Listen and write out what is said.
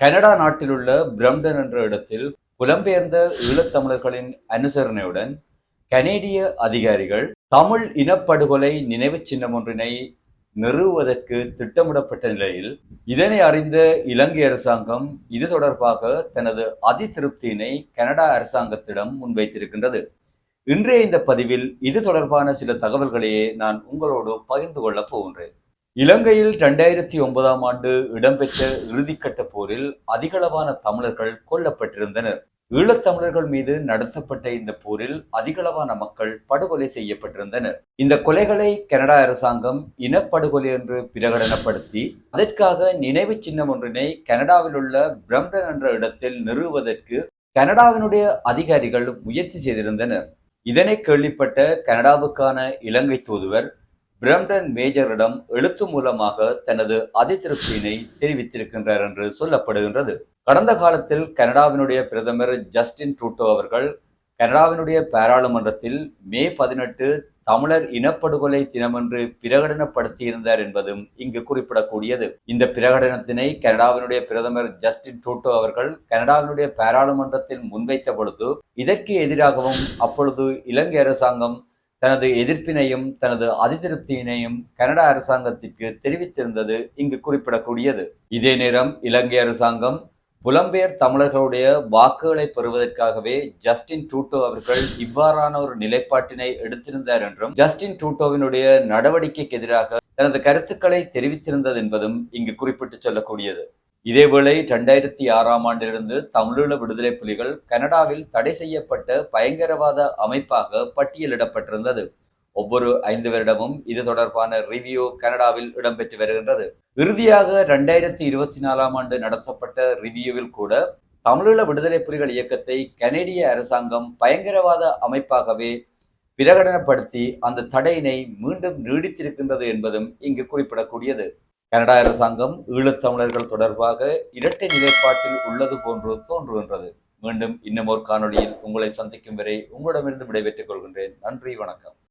Canada நாட்டிலுள்ள Brampton என்ற இடத்தில் புலம்பெயர்ந்த ஈழத்தமிழர்களின் அனுசரணையுடன் கனேடிய அதிகாரிகள் தமிழ் இனப்படுகொலை நினைவுச் சின்னம் ஒன்றினை நிறுவுவதற்கு திட்டமிடப்பட்ட நிலையில் இதனை அறிந்த இலங்கை அரசாங்கம் இது தொடர்பாக தனது அதிருப்தியினை கனடா அரசாங்கத்திடம் முன்வைத்திருக்கின்றது. இன்றைய இந்த பதிவில் இது தொடர்பான சில தகவல்களையே நான் உங்களோடு பகிர்ந்து கொள்ளப் போகின்றேன். இலங்கையில் இரண்டாயிரத்தி ஒன்பதாம் ஆண்டு இடம்பெற்ற இறுதிக்கட்ட போரில் அதிகளவான தமிழர்கள் கொல்லப்பட்டிருந்தனர். ஈழத்தமிழர்கள் மீது நடத்தப்பட்ட இந்த போரில் அதிகளவான மக்கள் படுகொலை செய்யப்பட்டிருந்தனர். இந்த கொலைகளை கனடா அரசாங்கம் இனப்படுகொலை என்று பிரகடனப்படுத்தி அதற்காக நினைவு சின்னம் ஒன்றினை கனடாவில் உள்ள பிரம்டன் என்ற இடத்தில் நிறுவுவதற்கு கனடாவினுடைய அதிகாரிகள் முயற்சி செய்திருந்தனர். இதனை கேள்விப்பட்ட கனடாவுக்கான இலங்கை தூதுவர் பிரம்டன் மேஜரிடம் எழுத்து மூலமாக தனது அதிருப்தியினை தெரிவித்திருக்கின்றார் என்று சொல்லப்படுகின்றது. கடந்த காலத்தில் கனடாவினுடைய பிரதமர் ஜஸ்டின் ட்ரூட்டோ அவர்கள் கனடாவினுடைய பாராளுமன்றத்தில் மே பதினெட்டு தமிழர் இனப்படுகொலை தினமென்று பிரகடனப்படுத்தியிருந்தார் என்பதும் இங்கு குறிப்பிடக்கூடியது. இந்த பிரகடனத்தினை கனடாவினுடைய பிரதமர் ஜஸ்டின் ட்ரூட்டோ அவர்கள் கனடாவினுடைய பாராளுமன்றத்தில் முன்வைத்த பொழுது இதற்கு எதிராகவும் அப்பொழுது இலங்கை அரசாங்கம் தனது எதிர்ப்பினையும் தனது அதிருப்தியினையும் கனடா அரசாங்கத்திற்கு தெரிவித்திருந்தது இங்கு குறிப்பிடக்கூடியது. இதே நேரம் இலங்கை அரசாங்கம் புலம்பெயர் தமிழர்களுடைய வாக்குகளை பெறுவதற்காகவே ஜஸ்டின் டூட்டோ அவர்கள் இவ்வாறான ஒரு நிலைப்பாட்டினை எடுத்திருந்தார் என்றும் ஜஸ்டின் டூட்டோவினுடைய நடவடிக்கைக்கு எதிராக தனது கருத்துக்களை தெரிவித்திருந்தது என்பதும் இங்கு குறிப்பிட்டு சொல்லக்கூடியது. இதேவேளை இரண்டாயிரத்தி ஆறாம் ஆண்டிலிருந்து தமிழீழ விடுதலை புலிகள் கனடாவில் தடை செய்யப்பட்ட பயங்கரவாத அமைப்பாக பட்டியலிடப்பட்டிருந்தது. ஒவ்வொரு ஐந்து வருடமும் இது தொடர்பான ரிவ்யூ கனடாவில் இடம்பெற்று வருகின்றது. இறுதியாக இரண்டாயிரத்தி இருபத்தி நாலாம் ஆண்டு நடத்தப்பட்ட ரிவ்யூவில் கூட தமிழீழ விடுதலை புலிகள் இயக்கத்தை கனேடிய அரசாங்கம் பயங்கரவாத அமைப்பாகவே பிரகடனப்படுத்தி அந்த தடையினை மீண்டும் நீடித்திருக்கின்றது என்பதும் இங்கு குறிப்பிடக்கூடியது. கனடா அரசாங்கம் ஈழத்தமிழர்கள் தொடர்பாக இரட்டை நிலைப்பாட்டில் உள்ளது போன்று தோன்றுகின்றது. மீண்டும் இன்னும் ஒரு காணொளியில் உங்களை சந்திக்கும் வரை உங்களிடமிருந்து விடைபெற்றுக் கொள்கின்றேன். நன்றி வணக்கம்.